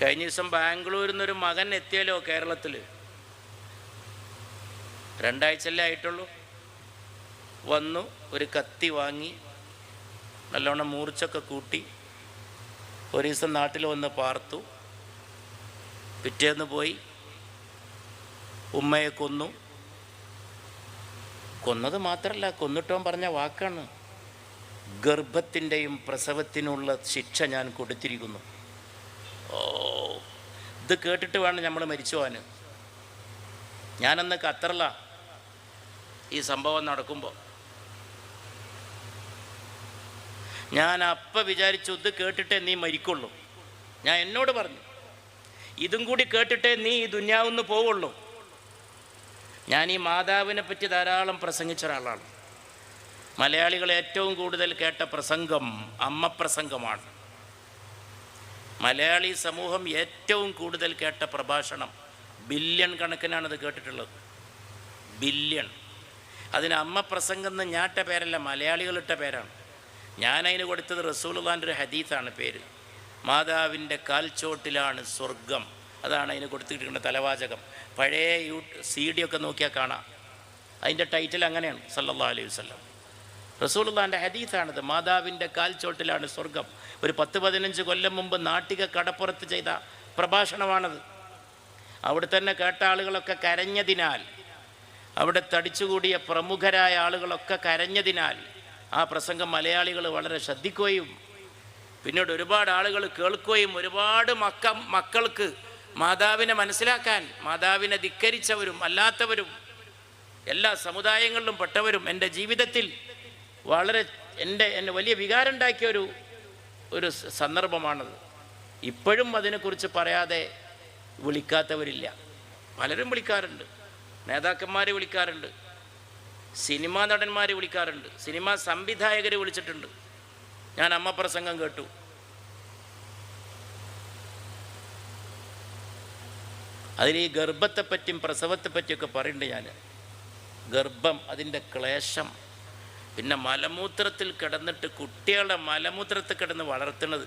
കഴിഞ്ഞ ദിവസം ബാംഗ്ലൂരിൽ നിന്നൊരു മകൻ എത്തിയല്ലോ കേരളത്തിൽ രണ്ടാഴ്ചയല്ലേ ആയിട്ടുള്ളൂ. വന്നു ഒരു കത്തി വാങ്ങി നല്ലോണം മൂർച്ചൊക്കെ കൂട്ടി ഒരു ദിവസം നാട്ടിൽ വന്ന് പാർത്തു. പിറ്റേന്ന് പോയി ഉമ്മയെ കൊന്നു. കൊന്നത് മാത്രമല്ല കൊന്നിട്ടോൻ പറഞ്ഞ വാക്കാണ്. ഗർഭത്തിന്റെയും പ്രസവത്തിനുള്ള ശിക്ഷ ഞാൻ കൊടുത്തിരിക്കുന്നു. ഇത് കേട്ടിട്ട് വേണം നമ്മൾ മരിച്ചു പോകാൻ. ഞാനന്ന് ഖത്തറില ഈ സംഭവം നടക്കുമ്പോൾ ഞാൻ അപ്പം വിചാരിച്ചു ഇത് കേട്ടിട്ടേ നീ മരിക്കുള്ളൂ. ഞാൻ എന്നോട് പറഞ്ഞു ഇതും കൂടി കേട്ടിട്ടേ നീ ഈ ദുന്യാവുന്ന് പോവുള്ളൂ. ഞാൻ ഈ മാതാവിനെ പറ്റി ധാരാളം പ്രസംഗിച്ച ഒരാളാണ്. മലയാളികൾ ഏറ്റവും കൂടുതൽ കേട്ട പ്രസംഗം അമ്മ പ്രസംഗമാണ്. മലയാളി സമൂഹം ഏറ്റവും കൂടുതൽ കേട്ട പ്രഭാഷണം ബില്യൺ കണക്കിനാണ് അത് കേട്ടിട്ടുള്ളത്. ബില്യൺ. അതിന് അമ്മ പ്രസംഗം എന്ന് ഞാട്ട പേരല്ല മലയാളികളിട്ട പേരാണ്. ഞാനതിന് കൊടുത്തത് റസൂലുള്ളാന്റെ ഒരു ഹദീസാണ് പേര്. മാതാവിന്റെ കാൽച്ചോട്ടിലാണ് സ്വർഗം. അതാണ് അതിന് കൊടുത്തിട്ടിരിക്കുന്ന തലവാചകം. പഴയ യൂ സി ഡി ഒക്കെ നോക്കിയാൽ കാണാം. അതിന്റെ ടൈറ്റിൽ അങ്ങനെയാണ് സല്ലാ അലൈഹി വസല്ലം. റസൂലുള്ളാന്റെ ഹദീസാണിത്. മാതാവിന്റെ കാൽച്ചോട്ടിലാണ് സ്വർഗം. ഒരു പത്ത് പതിനഞ്ച് കൊല്ലം മുമ്പ് നാട്ടിക കടപ്പുറത്ത് ചെയ്ത പ്രഭാഷണമാണത്. അവിടെ തന്നെ കേട്ട ആളുകളൊക്കെ കരഞ്ഞതിനാൽ അവിടെ തടിച്ചുകൂടിയ പ്രമുഖരായ ആളുകളൊക്കെ കരഞ്ഞതിനാൽ ആ പ്രസംഗം മലയാളികൾ വളരെ ശ്രദ്ധിക്കുകയും പിന്നീട് ഒരുപാട് ആളുകൾ കേൾക്കുകയും ഒരുപാട് മക്ക മക്കൾക്ക് മാതാവിനെ മനസ്സിലാക്കാൻ മാതാവിനെ ധിക്കരിച്ചവരും അല്ലാത്തവരും എല്ലാ സമുദായങ്ങളിലും പെട്ടവരും എന്റെ ജീവിതത്തിൽ വളരെ എന്റെ എന്നെ വലിയ വികാരം ഉണ്ടാക്കിയ ഒരു ഒരു സന്ദർഭമാണത്. ഇപ്പോഴും അതിനെക്കുറിച്ച് പറയാതെ വിളിക്കാത്തവരില്ല. പലരും വിളിക്കാറുണ്ട്. നേതാക്കന്മാർ വിളിക്കാറുണ്ട്. സിനിമാ നടന്മാർ വിളിക്കാറുണ്ട്. സിനിമാ സംവിധായകർ വിളിച്ചിട്ടുണ്ട്. ഞാൻ അമ്മ പ്രസംഗം കേട്ടു. അതിൽ ഈ ഗർഭത്തെപ്പറ്റിയും പ്രസവത്തെപ്പറ്റിയൊക്കെ പറയുന്നുണ്ട് ഞാൻ ഗർഭം അതിന്റെ ക്ലേശം. പിന്നെ മലമൂത്രത്തിൽ കിടന്നിട്ട് കുട്ടികളുടെ മലമൂത്രത്തിൽ കിടന്ന് വളർത്തുന്നത്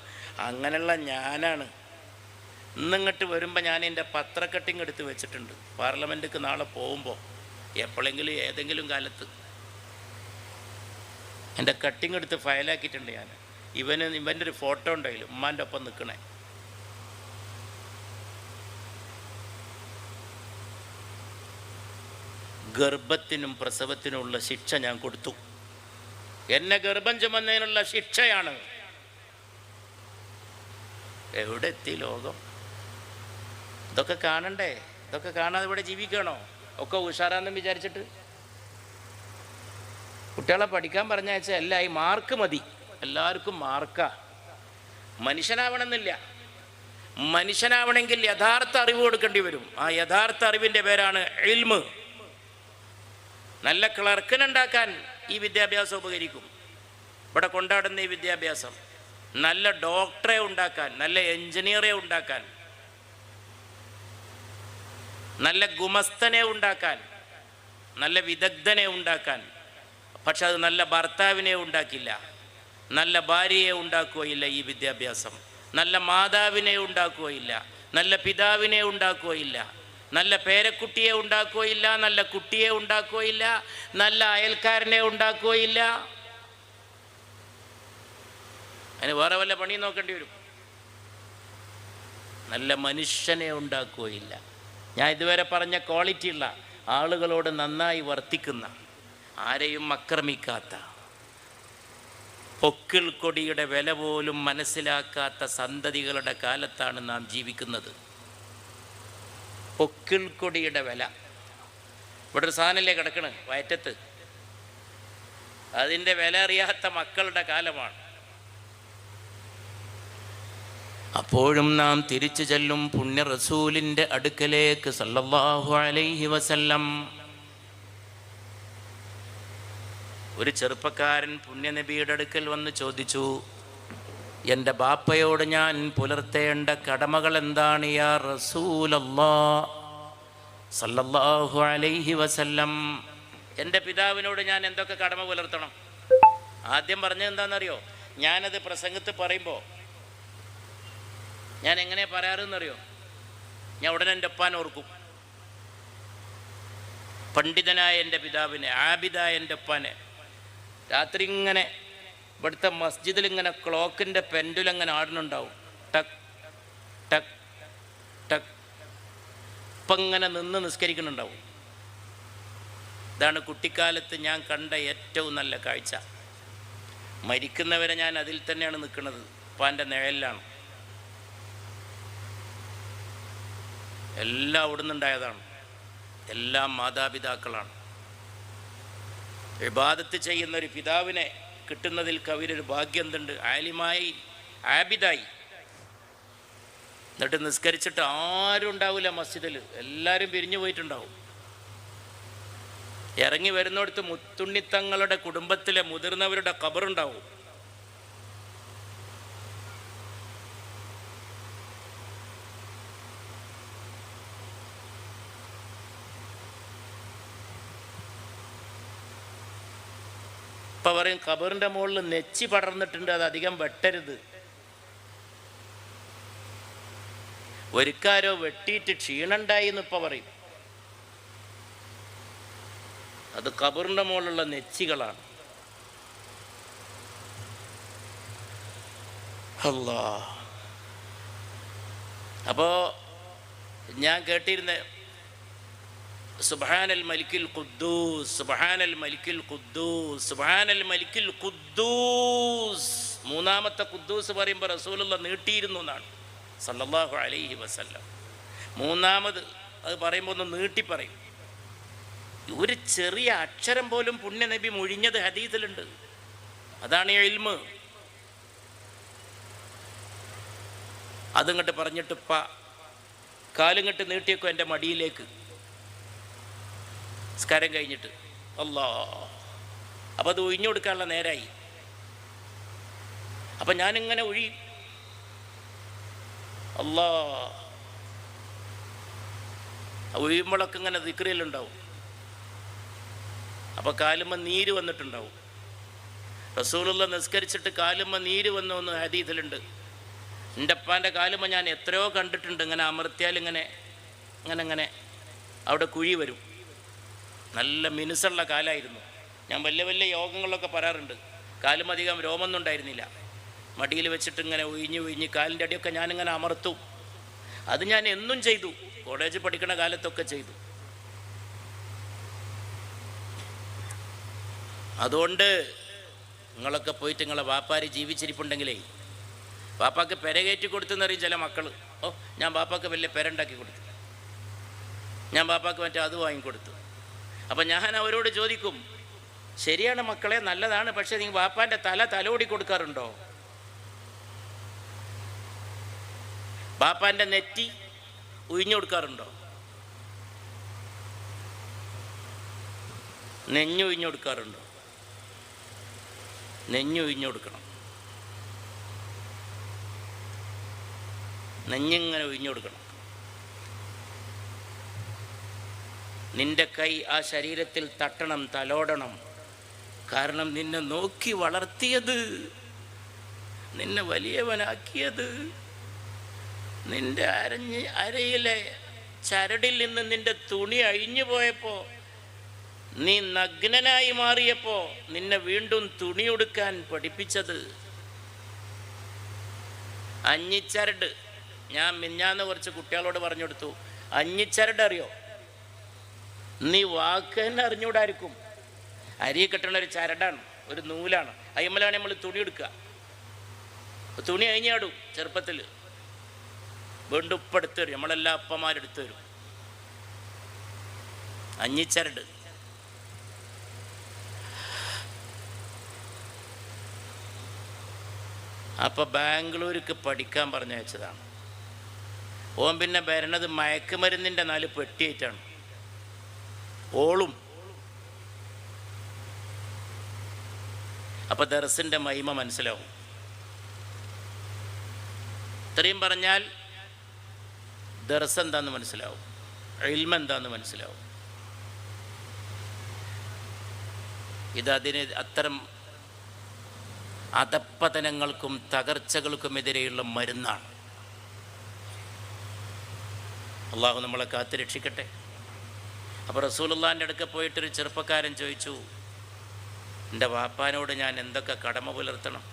അങ്ങനെയുള്ള ഞാനാണ്. ഇന്നിങ്ങോട്ട് വരുമ്പോൾ ഞാൻ എന്റെ പത്രക്കട്ടിങ് എടുത്ത് വെച്ചിട്ടുണ്ട്. പാർലമെന്റിക്ക് നാളെ പോകുമ്പോൾ എപ്പോഴെങ്കിലും ഏതെങ്കിലും കാലത്ത്. എന്റെ കട്ടിങ് എടുത്ത് ഫയലാക്കിയിട്ടുണ്ട് ഞാൻ. ഇവന് ഇവന്റെ ഒരു ഫോട്ടോ ഉണ്ടായില്ല ഉമ്മാന്റെ ഒപ്പം നിൽക്കണേ. ഗർഭത്തിനും പ്രസവത്തിനുമുള്ള ശിക്ഷ ഞാൻ കൊടുത്തു. എന്നെ ഗർഭം ചുമന്നതിനുള്ള ശിക്ഷയാണ്. എവിടെ എത്തി ലോകം? ഇതൊക്കെ കാണണ്ടേ? ഇതൊക്കെ കാണാതെ ഇവിടെ ജീവിക്കണോ? ഒക്കെ ഉഷാറാന്ന് വിചാരിച്ചിട്ട്. കുട്ടികളെ പഠിക്കാൻ പറഞ്ഞാച്ചാൽ അല്ല ഈ മാർക്ക് മതി. എല്ലാവർക്കും മാർക്കാ മനുഷ്യനാവണമെന്നില്ല. മനുഷ്യനാവണമെങ്കിൽ യഥാർത്ഥ അറിവ് കൊടുക്കേണ്ടി വരും. ആ യഥാർത്ഥ അറിവിന്റെ പേരാണ് എൽമ് നല്ല ക്ലർക്കിനുണ്ടാക്കാൻ ഈ വിദ്യാഭ്യാസം ഉപകരിക്കും. ഇവിടെ കൊണ്ടാടുന്ന ഈ വിദ്യാഭ്യാസം നല്ല ഡോക്ടറെ ഉണ്ടാക്കാൻ നല്ല എഞ്ചിനീയറെ ഉണ്ടാക്കാൻ നല്ല ഗുമസ്തനെ ഉണ്ടാക്കാൻ നല്ല വിദഗ്ധനെ ഉണ്ടാക്കാൻ പക്ഷെ അത് നല്ല ഭർത്താവിനെ ഉണ്ടാക്കില്ല നല്ല ഭാര്യയെ ഉണ്ടാക്കുകയില്ല ഈ വിദ്യാഭ്യാസം നല്ല മാതാവിനെ ഉണ്ടാക്കുകയില്ല നല്ല പിതാവിനെ ഉണ്ടാക്കുകയില്ല. നല്ല പേരക്കുട്ടിയെ ഉണ്ടാക്കുകയില്ല നല്ല കുട്ടിയെ ഉണ്ടാക്കുകയില്ല നല്ല അയൽക്കാരനെ ഉണ്ടാക്കുകയില്ല. അതിന് വേറെ വല്ല പണി നോക്കേണ്ടി വരും. നല്ല മനുഷ്യനെ ഉണ്ടാക്കുകയില്ല. ഞാൻ ഇതുവരെ പറഞ്ഞ ക്വാളിറ്റി ഉള്ള ആളുകളോട് നന്നായി വർത്തിക്കുന്ന ആരെയും ആക്രമിക്കാത്ത പൊക്കിൾ കൊടിയുടെ വില പോലും മനസ്സിലാക്കാത്ത സന്തതികളുടെ കാലത്താണ് നാം ജീവിക്കുന്നത്. പൊക്കിൾ കൊടിയുടെ വില. ഇവിടെ ഒരു സാധനമല്ലേ കിടക്കണ്? വയറ്റത്ത്. അതിന്റെ വില അറിയാത്ത മക്കളുടെ കാലമാണ്. അപ്പോഴും നാം തിരിച്ചു ചെല്ലും പുണ്യ റസൂലിന്റെ അടുക്കലേക്ക് സല്ലല്ലാഹു അലൈഹി വസല്ലം. ഒരു ചെറുപ്പക്കാരൻ പുണ്യനബിയുടെ അടുക്കൽ വന്ന് ചോദിച്ചു എന്റെ ബാപ്പയോട് ഞാൻ പുലർത്തേണ്ട കടമകൾ എന്താണ് യാ റസൂലല്ലാ? സല്ലല്ലാഹു അലൈഹി വസല്ലം. എന്റെ പിതാവിനോട് ഞാൻ എന്തൊക്കെ കടമ പുലർത്തണം? ആദ്യം പറഞ്ഞത് എന്താണെന്നറിയോ? ഞാനത് പ്രസംഗത്ത് പറയുമ്പോൾ ഞാൻ എങ്ങനെ പറയാറെന്നറിയോ? ഞാൻ ഉടനെ എന്റെ ഒപ്പാൻ ഓർക്കും. പണ്ഡിതനായ എന്റെ പിതാവിനെ ആബിദായ എന്റെ ഒപ്പാനെ രാത്രി ഇങ്ങനെ ഇവിടുത്തെ മസ്ജിദിൽ ഇങ്ങനെ ക്ലോക്കിന്റെ പെൻഡുലങ്ങനെ ആടുന്നുണ്ടാവും ടക് ടക് ടക്. ഇപ്പം ഇങ്ങനെ നിന്ന് നിസ്കരിക്കുന്നുണ്ടാവും. ഇതാണ് കുട്ടിക്കാലത്ത് ഞാൻ കണ്ട ഏറ്റവും നല്ല കാഴ്ച. മരിക്കുന്നവരെ ഞാൻ അതിൽ തന്നെയാണ് നിൽക്കുന്നത്. ഉപ്പാന്റെ നിഴലിലാണ്. എല്ലാം അവിടെ നിന്നുണ്ടായതാണ് എല്ലാം മാതാപിതാക്കളാണ്. വിവാദത്ത് ചെയ്യുന്ന ഒരു പിതാവിനെ കിട്ടുന്നതിൽ കവിരൊരു ഭാഗ്യം എന്തുണ്ട് ആലിമായി ആബിതായി എന്നിട്ട് നിസ്കരിച്ചിട്ട് ആരും ഉണ്ടാവില്ല മസ്ജിദിൽ എല്ലാവരും പിരിഞ്ഞു പോയിട്ടുണ്ടാവും. ഇറങ്ങി വരുന്നിടത്ത് മുത്തുണ്ണിത്തങ്ങളുടെ കുടുംബത്തിലെ മുതിർന്നവരുടെ കബറുണ്ടാവും പറയും മുകളിൽ നെച്ചി പടർന്നിട്ടുണ്ട് അത് അധികം വെട്ടരുത്. ഒരുക്കാരോ വെട്ടിയിട്ട് ക്ഷീണുണ്ടായി എന്ന് ഇപ്പൊ പറയും. അത് കബറിന്റെ മുകളിലുള്ള നെച്ചികളാണ്. അല്ലാ അപ്പോ ഞാൻ കേട്ടിരുന്ന സുബാനൽ മലിക്കിൽ ഖുദ്ദൂസ് സുബാനൽ മലിക്കിൽ ഖുദ്ദൂസ് സുബാനൽ മലിക്കിൽ ഖുദ്ദൂസ്. മൂന്നാമത്തെ ഖുദ്ദൂസ് പറയുമ്പോൾ റസൂലുള്ള നീട്ടിയിരുന്നു എന്നാണ്. സല്ലല്ലാഹു അലൈഹി വസല്ലം. മൂന്നാമത് അത് പറയുമ്പോൾ ഒന്ന് നീട്ടി പറയും. ഒരു ചെറിയ അക്ഷരം പോലും പുണ്യനബി മുഴിഞ്ഞത് ഹദീസിലുണ്ട്. അതാണ് ഈ എൽമ് അതിങ്ങോട്ട് പറഞ്ഞിട്ട് പ കാലുങ്ങട്ട് നീട്ടിയേക്കോ എന്റെ മടിയിലേക്ക്. സ്കാരം കഴിഞ്ഞിട്ട്. അല്ലാ. അപ്പോൾ അത് ഒഴിഞ്ഞു കൊടുക്കാനുള്ള നേരായി. അപ്പം ഞാനിങ്ങനെ ഒഴി. അല്ലാ. ഒഴിയുമ്പോഴൊക്കെ ഇങ്ങനെ ദിക്രിയിലുണ്ടാവും അപ്പോൾ കാലുമ്മ നീര് വന്നിട്ടുണ്ടാവും. റസൂലുള്ള നിസ്കരിച്ചിട്ട് കാലുമ്മ നീര് വന്നു എന്ന് ഹദീസിലുണ്ട്. എന്റെ അപ്പാന്റെ കാലുമ്മ ഞാൻ എത്രയോ കണ്ടിട്ടുണ്ട്. ഇങ്ങനെ അമർത്തിയാൽ ഇങ്ങനെ ഇങ്ങനെ ഇങ്ങനെ. അവിടെ കുഴി വരും. നല്ല മിനുസുള്ള കാലായിരുന്നു. ഞാൻ വലിയ വലിയ യോഗങ്ങളിലൊക്കെ പറയാറുണ്ട്. കാലും അധികം രോമൊന്നും ഉണ്ടായിരുന്നില്ല. മടിയിൽ വെച്ചിട്ട് ഇങ്ങനെ ഒഴിഞ്ഞ് ഒഴിഞ്ഞ് കാലിന്റെ അടിയൊക്കെ ഞാനിങ്ങനെ അമർത്തും. അത് ഞാൻ എന്നും ചെയ്തു. കോളേജ് പഠിക്കുന്ന കാലത്തൊക്കെ ചെയ്തു. അതുകൊണ്ട് നിങ്ങളൊക്കെ പോയിട്ട് നിങ്ങളെ വാപ്പാര് ജീവിച്ചിരിപ്പുണ്ടെങ്കിലേ പാപ്പാക്ക് പെര കയറ്റി കൊടുത്തെന്നറിയും ചില മക്കൾ ഓ ഞാൻ പാപ്പാക്ക് വലിയ പെരണ്ടാക്കി കൊടുത്തു. ഞാൻ പാപ്പാക്ക് മറ്റേ അത് വാങ്ങിക്കൊടുത്തു. അപ്പം ഞാൻ അവരോട് ചോദിക്കും ശരിയാണ് മക്കളെ നല്ലതാണ് പക്ഷേ നീ വാപ്പാന്റെ തല തലോടി കൊടുക്കാറുണ്ടോ? വാപ്പാന്റെ നെറ്റി ഉഴിഞ്ഞു കൊടുക്കാറുണ്ടോ? നെഞ്ഞുഴിഞ്ഞു കൊടുക്കാറുണ്ടോ? നെഞ്ഞുഴിഞ്ഞു കൊടുക്കണം. നെഞ്ഞിങ്ങനെ ഉഴിഞ്ഞു കൊടുക്കണം. നിന്റെ കൈ ആ ശരീരത്തിൽ തട്ടണം തലോടണം. കാരണം നിന്നെ നോക്കി വളർത്തിയത് നിന്നെ വലിയവനാക്കിയത് നിന്റെ അരഞ്ഞ് അരയിലെ ചരടിൽ നിന്ന് നിന്റെ തുണി അഴിഞ്ഞു പോയപ്പോൾ നീ നഗ്നനായി മാറിയപ്പോൾ നിന്നെ വീണ്ടും തുണി ഉടുക്കാൻ പഠിപ്പിച്ചത്. അഞ്ഞിച്ചരട് ഞാൻ മിഞ്ഞാന്ന് കുറച്ച് കുട്ടികളോട് പറഞ്ഞു കൊടുത്തു. അഞ്ഞിച്ചരട് അറിയോ? നീ വാക്ക് തന്നെ അറിഞ്ഞുകൂടായിരിക്കും. അരി കെട്ടണ ഒരു ചരടാണ് ഒരു നൂലാണ്. അയ്യമ്മലാണ് നമ്മൾ തുണി എടുക്കുക. തുണി അഴിഞ്ഞാടും ചെറുപ്പത്തിൽ. വീണ്ടും ഉപ്പ് എടുത്തു തരും. നമ്മളെല്ലാ അപ്പന്മാരെടുത്ത് തരും. അഞ്ഞിച്ചരട്. അപ്പോൾ ബാംഗ്ലൂർക്ക് പഠിക്കാൻ പറഞ്ഞു വെച്ചതാണ് ഓൻ പിന്നെ വരണത് മയക്കുമരുന്നിന്റെ നാല് പെട്ടിയായിട്ടാണ്. ഓളും. അപ്പോൾ ദർസിന്റെ മഹിമ മനസ്സിലാവും. ഇത്രയും പറഞ്ഞാൽ ദർസ് എന്താന്ന് മനസ്സിലാവും. ഇൽമ എന്താന്ന് മനസ്സിലാവും. ഇതതിന് അത്തരം അധപ്പതനങ്ങൾക്കും തകർച്ചകൾക്കുമെതിരെയുള്ള മരുന്നാണ്. അള്ളാഹു നമ്മളെ കാത്തു രക്ഷിക്കട്ടെ. അപ്പോൾ റസൂലുള്ളാന്റെ അടുക്ക പോയിട്ടൊരു ചെറുപ്പക്കാരൻ ചോദിച്ചു എന്റെ വാപ്പാനോട് ഞാൻ എന്തൊക്കെ കടമ പുലർത്തണം?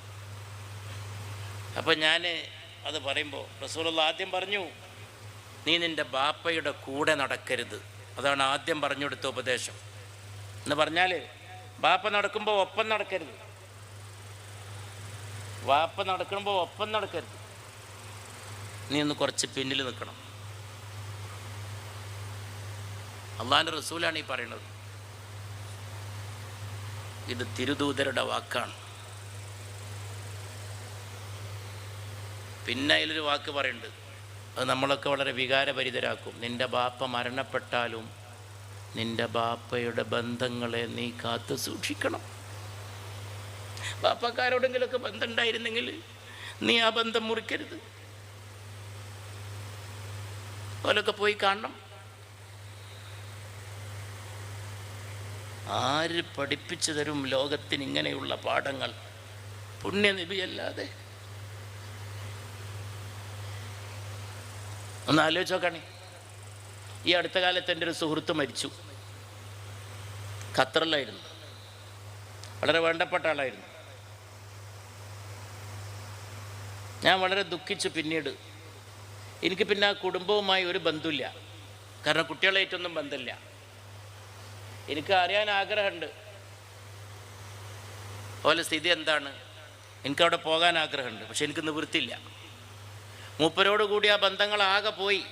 അപ്പം ഞാൻ അത് പറയുമ്പോൾ റസൂലുള്ള ആദ്യം പറഞ്ഞു നീ നിന്റെ ബാപ്പയുടെ കൂടെ നടക്കരുത്. അതാണ് ആദ്യം പറഞ്ഞു കൊടുത്ത ഉപദേശം. എന്ന് പറഞ്ഞാൽ ബാപ്പ നടക്കുമ്പോൾ ഒപ്പം നടക്കരുത്. വാപ്പ നടക്കുമ്പോൾ ഒപ്പം നടക്കരുത്. നീ ഒന്ന് കുറച്ച് പിന്നിൽ നിൽക്കണം. അള്ളാഹിന്റെ റസൂലാണ് ഈ പറയുന്നത്. ഇത് തിരുദൂതരുടെ വാക്കാണ്. പിന്നെ അതിലൊരു വാക്ക് പറയുന്നുണ്ട്. അത് നമ്മളൊക്കെ വളരെ വികാരഭരിതരാക്കും. നിന്റെ ബാപ്പ മരണപ്പെട്ടാലും നിന്റെ ബാപ്പയുടെ ബന്ധങ്ങളെ നീ കാത്തു സൂക്ഷിക്കണം. ബാപ്പക്കാരോടെങ്കിലൊക്കെ ബന്ധം ഉണ്ടായിരുന്നെങ്കിൽ നീ ആ ബന്ധം മുറിക്കരുത്. ഓലൊക്കെ പോയി കാണണം. ആര് പഠിപ്പിച്ചു തരും ലോകത്തിന് ഇങ്ങനെയുള്ള പാഠങ്ങൾ? പുണ്യനിധിയല്ലാതെ ഒന്ന് ആലോചിച്ച് നോക്കണേ. ഈ അടുത്ത കാലത്ത് എന്റെ ഒരു സുഹൃത്ത് മരിച്ചു. ഖത്തറിലായിരുന്നു. വളരെ വേണ്ടപ്പെട്ട ആളായിരുന്നു. ഞാൻ വളരെ ദുഃഖിച്ചു പിന്നീട്. എനിക്ക് പിന്നെ ആ കുടുംബവുമായി ഒരു ബന്ധമില്ല കാരണം കുട്ടികളായിട്ടൊന്നും ബന്ധമില്ല. എനിക്ക് അറിയാൻ ആഗ്രഹമുണ്ട്. അതുപോലെ സ്ഥിതി എന്താണ്? എനിക്കവിടെ പോകാൻ ആഗ്രഹമുണ്ട് പക്ഷെ എനിക്ക് നിവൃത്തിയില്ല. മൂപ്പരോട് കൂടി ആ ബന്ധങ്ങളാകെ പോയി.